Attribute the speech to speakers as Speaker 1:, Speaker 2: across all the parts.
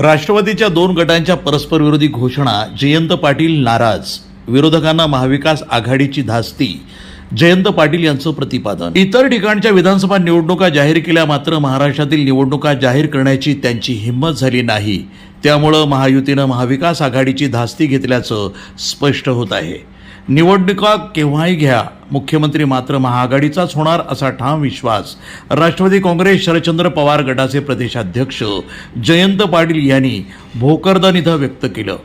Speaker 1: राष्ट्रवादीच्या दोन गटांच्या परस्पर विरोधी घोषणा जयंत पाटील नाराज विरोधकांना महाविकास आघाडीची धास्ती जयंत पाटील यांचं प्रतिपादन. इतर ठिकाणच्या विधानसभा निवडणुका जाहीर केल्या मात्र महाराष्ट्रातील निवडणुका जाहीर करण्याची त्यांची हिंमत झाली नाही. त्यामुळं महायुतीनं महाविकास आघाडीची धास्ती घेतल्याचं स्पष्ट होत आहे. निवडणुका केव्हाही घ्या. मुख्यमंत्री मात्र महाआघाडीचाच होणार असा ठाम विश्वास. राष्ट्रवादी काँग्रेस शरदचंद्र पवार गटाचे प्रदेशाध्यक्ष जयंत पाटील यांनी भोकरदन इथं व्यक्त केलं.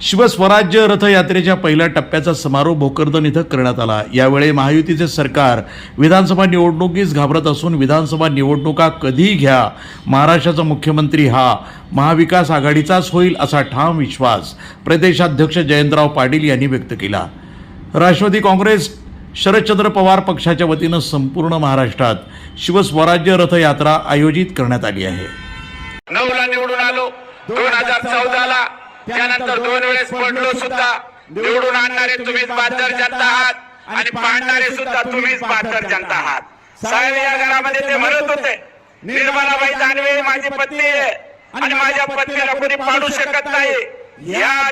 Speaker 1: शिवस्वराज्य रथयात्रेच्या पहिल्या टप्प्याचा समारोप भोकरदन इथं करण्यात आला. यावेळी महायुतीचे सरकार विधानसभा निवडणुकीस घाबरत असून विधानसभा निवडणुका कधी घ्या. महाराष्ट्राचा मुख्यमंत्री हा महाविकास आघाडीचाच होईल असा ठाम विश्वास प्रदेशाध्यक्ष जयंतराव पाटील यांनी व्यक्त केला. राष्ट्रवादी काँग्रेस शरदचंद्र पवार पक्षाच्या वतीनं संपूर्ण महाराष्ट्रात शिवस्वराज्य रथयात्रा आयोजित करण्यात आली आहे.
Speaker 2: नऊला निवडून आलो. दोन हजार चौदाला त्यानंतर दोन वेळेस पडलो सुद्धा. निवडून आणणारे तुम्हीच बहादर जनता आहात आणि पाडणारे सुद्धा तुम्हीच बहादर जनता आहात. साहेब या घरामध्ये ते म्हणत होते निर्मलाबाई दानवे माझी पत्नी आहे आणि माझ्या पत्नीला कोणी पाडू शकत नाही. या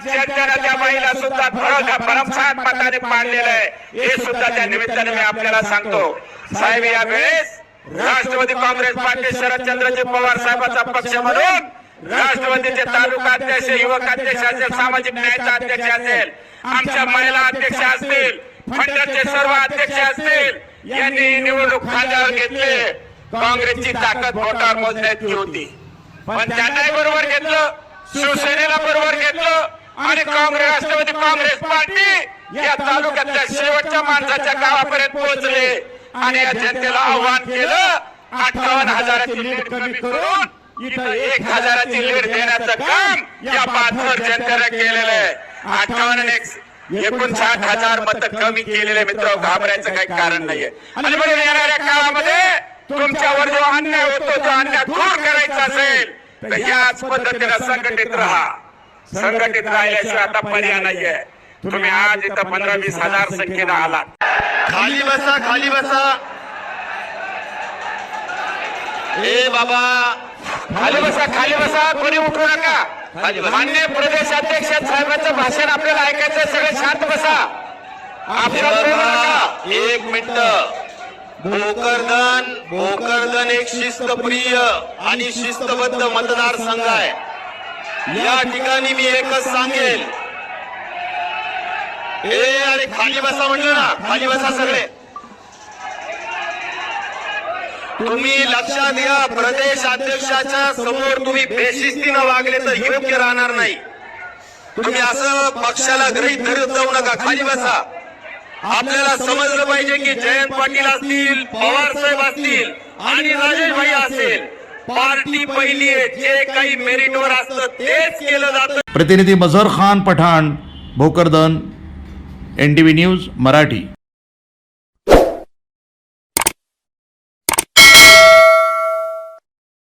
Speaker 2: त्या बाईला सुद्धा भरम- भरमसाठ मताने पाडलेलं आहे. हे सुद्धा त्या निमित्ताने मी आपल्याला सांगतो. साहेब या वेळेस राष्ट्रवादी काँग्रेस पार्टी शरदचंद्रजी पवार साहेबांचा पक्ष म्हणून राष्ट्रवादीचे तालुका अध्यक्ष युवक अध्यक्ष असेल सामाजिक न्यायाचा अध्यक्ष असेल. आमच्या महिला अध्यक्ष असतील मंडळाचे सर्व अध्यक्ष असतील यांनी निवडणूक खांद्यावर घेतली. काँग्रेसची ताकद भोटावर मोजण्याची होती. पण त्यांनाही बरोबर घेतलं. शिवसेनेला आणि काँग्रेस राष्ट्रवादी काँग्रेस पार्टी या तालुक्यातल्या शेवटच्या माणसाच्या गावापर्यंत पोहोचले. आणि या जनतेला आव्हान केलं अठ्ठावन्न हजाराची लीड कमी करून इथं एक हजाराची लीड देण्याचं काम या पाचवर जनतेला केलेलं आहे. अठ्ठावन्न एक एकोणसाठ हजार मत कमी केलेले मित्र घाबरायचं काही कारण नाहीये. आणि म्हणून येणाऱ्या काळामध्ये तुमच्यावर जो अन्याय होतो जो अन्याय दूर करायचा असेल तर याच पद्धतीने संघटित राहा. संघटित राहिल्याशिवाय आता पर्याय नाहीये. तुम्ही आज इथं पंधरा वीस हजार संख्येनं आलात.
Speaker 3: खाली बसा खाली बसा. ए बाबा
Speaker 2: खाली बसा खाली बसा. कोणी उठू नका. मान्य प्रदेश अध्यक्ष साहेबांचं भाषण आपल्याला ऐकायचं. सगळे शांत बसा. आपल्याला
Speaker 3: एक मिनिट. भोकरदन भोकरदन एक शिस्तप्रिय आणि शिस्तबद्ध मतदारसंघ आहे. या ठिकाणी मी एकच सांगेल. हे अरे खाली बसा म्हटलं ना खाली बसा सगळे. तुम्ही लक्षात घ्या प्रदेश अध्यक्षाच्या समोर तुम्ही बेशिस्तीनं वागले तर योग्य राहणार नाही. तुम्ही असं पक्षाला गृहीत धरत जाऊ नका खाली बसा. आपल्याला समजलं पाहिजे की जयंत पाटील असतील पवार साहेब असतील आणि राजेश भाई असेल. पार्टी पहिली आहे जे काही मेरिटवर असतं तेच केलं जातं.
Speaker 1: प्रतिनिधी Mazhar Khan Pathan Bhokardan N T V news Marathi.